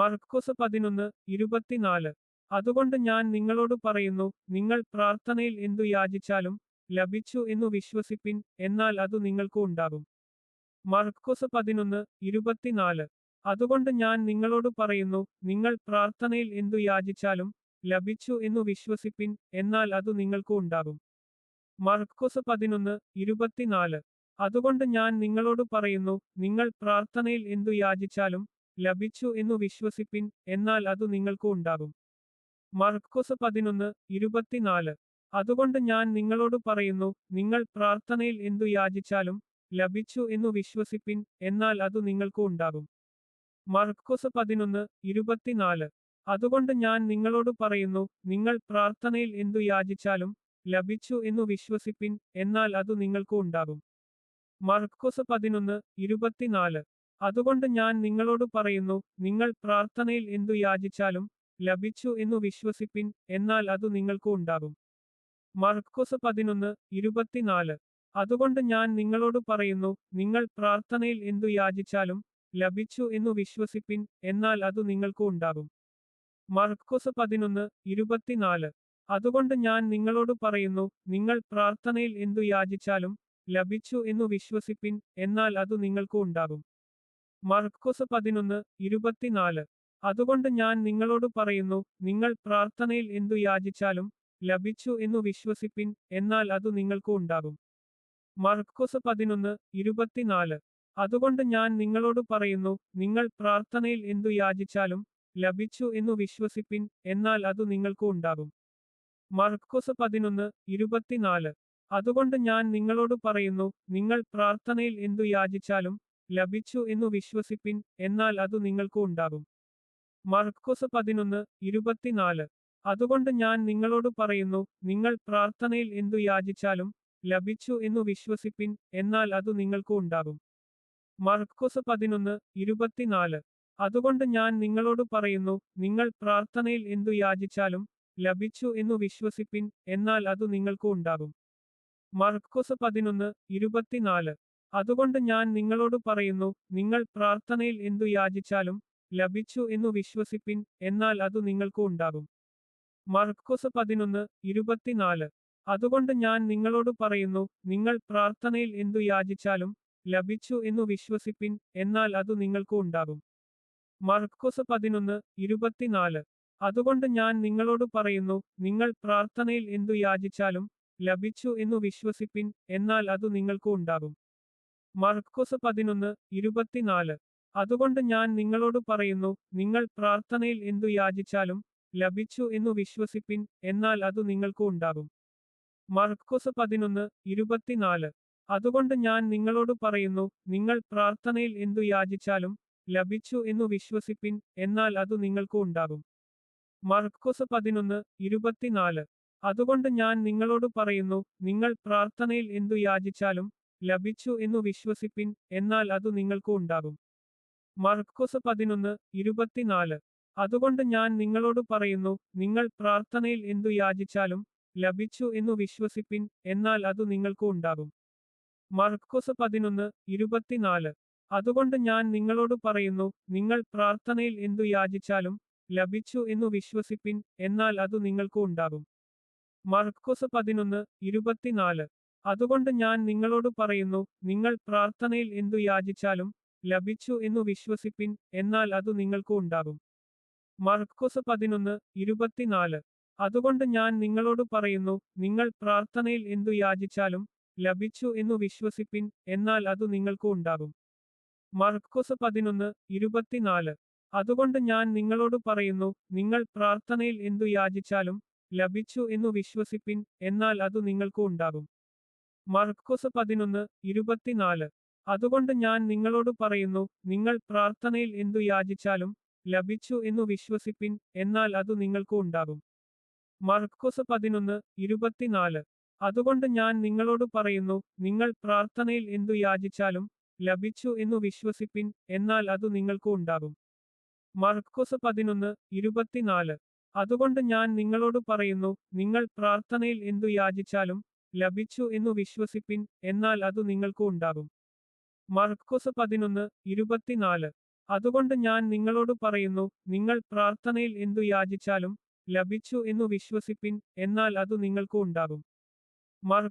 മർക്കോസ് പതിനൊന്ന് ഇരുപത്തിനാല്. അതുകൊണ്ട് ഞാൻ നിങ്ങളോട് പറയുന്നു നിങ്ങൾ പ്രാർത്ഥനയിൽ എന്തു യാചിച്ചാലും ലഭിച്ചു എന്നു വിശ്വസിപ്പിൻ എന്നാൽ അത് നിങ്ങൾക്ക് ഉണ്ടാകും. മർക്കോസ് പതിനൊന്ന് ഇരുപത്തിനാല്. അതുകൊണ്ട് ഞാൻ നിങ്ങളോട് പറയുന്നു നിങ്ങൾ പ്രാർത്ഥനയിൽ എന്തു യാചിച്ചാലും ലഭിച്ചു എന്നു വിശ്വസിപ്പിൻ എന്നാൽ അത് നിങ്ങൾക്ക് ഉണ്ടാകും. മർക്കോസ് പതിനൊന്ന് ഇരുപത്തിനാല്. അതുകൊണ്ട് ഞാൻ നിങ്ങളോട് പറയുന്നു നിങ്ങൾ പ്രാർത്ഥനയിൽ എന്തു യാചിച്ചാലും ലഭിച്ചു എന്നു വിശ്വസിപ്പിൻ എന്നാൽ അതു നിങ്ങൾക്കു ഉണ്ടാകും. മർക്കോസ് പതിനൊന്ന് ഇരുപത്തിനാല്. അതുകൊണ്ട് ഞാൻ നിങ്ങളോട് പറയുന്നു നിങ്ങൾ പ്രാർത്ഥനയിൽ എന്തു യാചിച്ചാലും ലഭിച്ചു എന്നു വിശ്വസിപ്പിൻ എന്നാൽ അതു നിങ്ങൾക്കു ഉണ്ടാകും. മർക്കോസ് പതിനൊന്ന് ഇരുപത്തിനാല്. അതുകൊണ്ട് ഞാൻ നിങ്ങളോട് പറയുന്നു നിങ്ങൾ പ്രാർത്ഥനയിൽ എന്തു യാചിച്ചാലും ലഭിച്ചു എന്നു വിശ്വസിപ്പിൻ എന്നാൽ അതു നിങ്ങൾക്കു ഉണ്ടാകും. മർക്കോസ് പതിനൊന്ന് ഇരുപത്തിനാല്. അതുകൊണ്ട് ഞാൻ നിങ്ങളോട് പറയുന്നു നിങ്ങൾ പ്രാർത്ഥനയിൽ എന്തു യാചിച്ചാലും ലഭിച്ചു എന്നു വിശ്വസിപ്പിൻ എന്നാൽ അത് നിങ്ങൾക്ക് ഉണ്ടാകും. മർക്കോസ് പതിനൊന്ന് ഇരുപത്തിനാല്. അതുകൊണ്ട് ഞാൻ നിങ്ങളോട് പറയുന്നു നിങ്ങൾ പ്രാർത്ഥനയിൽ എന്തു യാചിച്ചാലും ലഭിച്ചു എന്നു വിശ്വസിപ്പിൻ എന്നാൽ അത് നിങ്ങൾക്ക് ഉണ്ടാകും. മർക്കോസ് പതിനൊന്ന് ഇരുപത്തിനാല്. അതുകൊണ്ട് ഞാൻ നിങ്ങളോട് പറയുന്നു നിങ്ങൾ പ്രാർത്ഥനയിൽ എന്തു യാചിച്ചാലും ലഭിച്ചു എന്നു വിശ്വസിപ്പിൻ എന്നാൽ അത് നിങ്ങൾക്ക് ഉണ്ടാകും. മർക്കോസ് പതിനൊന്ന് ഇരുപത്തിനാല്. അതുകൊണ്ട് ഞാൻ നിങ്ങളോട് പറയുന്നു നിങ്ങൾ പ്രാർത്ഥനയിൽ എന്തു യാചിച്ചാലും ലഭിച്ചു എന്നു വിശ്വസിപ്പിൻ എന്നാൽ അത് നിങ്ങൾക്കു ഉണ്ടാകും. മർക്കോസ് പതിനൊന്ന് ഇരുപത്തിനാല്. അതുകൊണ്ട് ഞാൻ നിങ്ങളോട് പറയുന്നു നിങ്ങൾ പ്രാർത്ഥനയിൽ എന്തു യാചിച്ചാലും ലഭിച്ചു എന്നു വിശ്വസിപ്പിൻ എന്നാൽ അത് നിങ്ങൾക്കു ഉണ്ടാകും. മർക്കോസ് പതിനൊന്ന് ഇരുപത്തിനാല്. അതുകൊണ്ട് ഞാൻ നിങ്ങളോട് പറയുന്നു നിങ്ങൾ പ്രാർത്ഥനയിൽ എന്തു യാചിച്ചാലും ലഭിച്ചു എന്നു വിശ്വസിപ്പിൻ എന്നാൽ അതു നിങ്ങൾക്കും ഉണ്ടാകും. മർക്കോസ് പതിനൊന്ന് ഇരുപത്തിനാല്. അതുകൊണ്ട് ഞാൻ നിങ്ങളോട് പറയുന്നു നിങ്ങൾ പ്രാർത്ഥനയിൽ എന്തു യാചിച്ചാലും ലഭിച്ചു എന്നു വിശ്വസിപ്പിൻ എന്നാൽ അതു നിങ്ങൾക്കും ഉണ്ടാകും. മർക്കോസ് പതിനൊന്ന് ഇരുപത്തിനാല്. അതുകൊണ്ട് ഞാൻ നിങ്ങളോട് പറയുന്നു നിങ്ങൾ പ്രാർത്ഥനയിൽ എന്തു യാചിച്ചാലും ലഭിച്ചു എന്നു വിശ്വസിപ്പിൻ എന്നാൽ അതു നിങ്ങൾക്കും ഉണ്ടാകും. മർക്കോസ് പതിനൊന്ന് ഇരുപത്തിനാല്. അതുകൊണ്ട് ഞാൻ നിങ്ങളോട് പറയുന്നു നിങ്ങൾ പ്രാർത്ഥനയിൽ എന്തു യാചിച്ചാലും ലഭിച്ചു എന്നു വിശ്വസിപ്പിൻ എന്നാൽ അത് നിങ്ങൾക്കു ഉണ്ടാകും. മർക്കോസ് പതിനൊന്ന് ഇരുപത്തിനാല്. അതുകൊണ്ട് ഞാൻ നിങ്ങളോട് പറയുന്നു നിങ്ങൾ പ്രാർത്ഥനയിൽ എന്തു യാചിച്ചാലും ലഭിച്ചു എന്നു വിശ്വസിപ്പിൻ എന്നാൽ അത് നിങ്ങൾക്കു ഉണ്ടാകും. മർക്കോസ് പതിനൊന്ന് ഇരുപത്തിനാല്. അതുകൊണ്ട് ഞാൻ നിങ്ങളോട് പറയുന്നു നിങ്ങൾ പ്രാർത്ഥനയിൽ എന്തു യാചിച്ചാലും ലഭിച്ചു എന്നു വിശ്വസിപ്പിൻ എന്നാൽ അത് നിങ്ങൾക്കു ഉണ്ടാകും. മർക്കോസ് പതിനൊന്ന് ഇരുപത്തിനാല്. അതുകൊണ്ട് ഞാൻ നിങ്ങളോട് പറയുന്നു നിങ്ങൾ പ്രാർത്ഥനയിൽ എന്തു യാചിച്ചാലും ലഭിച്ചു എന്നു വിശ്വസിപ്പിൻ എന്നാൽ അത് നിങ്ങൾക്കും ഉണ്ടാകും. മർക്കോസ് പതിനൊന്ന് ഇരുപത്തിനാല്. അതുകൊണ്ട് ഞാൻ നിങ്ങളോട് പറയുന്നു നിങ്ങൾ പ്രാർത്ഥനയിൽ എന്തു യാചിച്ചാലും ലഭിച്ചു എന്നു വിശ്വസിപ്പിൻ എന്നാൽ അത് നിങ്ങൾക്കും ഉണ്ടാകും. മർക്കോസ് പതിനൊന്ന് ഇരുപത്തിനാല്. അതുകൊണ്ട് ഞാൻ നിങ്ങളോട് പറയുന്നു നിങ്ങൾ പ്രാർത്ഥനയിൽ എന്തു യാചിച്ചാലും ലഭിച്ചു എന്നു വിശ്വസിപ്പിൻ എന്നാൽ അതു നിങ്ങൾക്കു ഉണ്ടാകും. മർക്കോസ് പതിനൊന്ന് ഇരുപത്തിനാല്. അതുകൊണ്ട് ഞാൻ നിങ്ങളോട് പറയുന്നു നിങ്ങൾ പ്രാർത്ഥനയിൽ എന്തു യാചിച്ചാലും ലഭിച്ചു എന്നു വിശ്വസിപ്പിൻ എന്നാൽ അതു നിങ്ങൾക്കു ഉണ്ടാകും. മർക്കോസ് പതിനൊന്ന് ഇരുപത്തിനാല്. അതുകൊണ്ട് ഞാൻ നിങ്ങളോട് പറയുന്നു നിങ്ങൾ പ്രാർത്ഥനയിൽ എന്തു യാചിച്ചാലും ലഭിച്ചു എന്നു വിശ്വസിപ്പിൻ എന്നാൽ അതു നിങ്ങൾക്കു ഉണ്ടാകും. മർക്കോസ് പതിനൊന്ന് ഇരുപത്തിനാല്. അതുകൊണ്ട് ഞാൻ നിങ്ങളോട് പറയുന്നു നിങ്ങൾ പ്രാർത്ഥനയിൽ എന്തു യാചിച്ചാലും ലഭിച്ചു എന്നു വിശ്വസിപ്പിൻ എന്നാൽ അത് നിങ്ങൾക്കു ഉണ്ടാകും. മർക്കോസ് പതിനൊന്ന് ഇരുപത്തിനാല്. അതുകൊണ്ട് ഞാൻ നിങ്ങളോട് പറയുന്നു നിങ്ങൾ പ്രാർത്ഥനയിൽ എന്തു യാചിച്ചാലും ലഭിച്ചു എന്നു വിശ്വസിപ്പിൻ എന്നാൽ അത് നിങ്ങൾക്കു ഉണ്ടാകും. മർക്കോസ് പതിനൊന്ന് ഇരുപത്തിനാല്. അതുകൊണ്ട് ഞാൻ നിങ്ങളോട് പറയുന്നു നിങ്ങൾ പ്രാർത്ഥനയിൽ എന്തു യാചിച്ചാലും ലഭിച്ചു എന്നു വിശ്വസിപ്പിൻ എന്നാൽ അത് നിങ്ങൾക്കു ഉണ്ടാകും. മർക്കോസ് പതിനൊന്ന് ഇരുപത്തിനാല്. അതുകൊണ്ട് ഞാൻ നിങ്ങളോട് പറയുന്നു നിങ്ങൾ പ്രാർത്ഥനയിൽ എന്തു യാചിച്ചാലും ലഭിച്ചു എന്നു വിശ്വസിപ്പിൻ എന്നാൽ അത് നിങ്ങൾക്കും ഉണ്ടാകും. മർക്കോസ് പതിനൊന്ന് ഇരുപത്തിനാല്. അതുകൊണ്ട് ഞാൻ നിങ്ങളോട് പറയുന്നു നിങ്ങൾ പ്രാർത്ഥനയിൽ എന്തു യാചിച്ചാലും ലഭിച്ചു എന്നു വിശ്വസിപ്പിൻ എന്നാൽ അത് നിങ്ങൾക്കും ഉണ്ടാകും. മർക്കോസ് പതിനൊന്ന് ഇരുപത്തിനാല്. അതുകൊണ്ട് ഞാൻ നിങ്ങളോട് പറയുന്നു നിങ്ങൾ പ്രാർത്ഥനയിൽ എന്തു യാചിച്ചാലും ലഭിച്ചു എന്നു വിശ്വസിപ്പിൻ എന്നാൽ അതു നിങ്ങൾക്കു ഉണ്ടാകും. മർക്കോസ് പതിനൊന്ന് ഇരുപത്തിനാല്. അതുകൊണ്ട് ഞാൻ നിങ്ങളോട് പറയുന്നു നിങ്ങൾ പ്രാർത്ഥനയിൽ എന്തു യാചിച്ചാലും ലഭിച്ചു എന്നു വിശ്വസിപ്പിൻ എന്നാൽ അതു നിങ്ങൾക്കു ഉണ്ടാകും. മാർക്ക്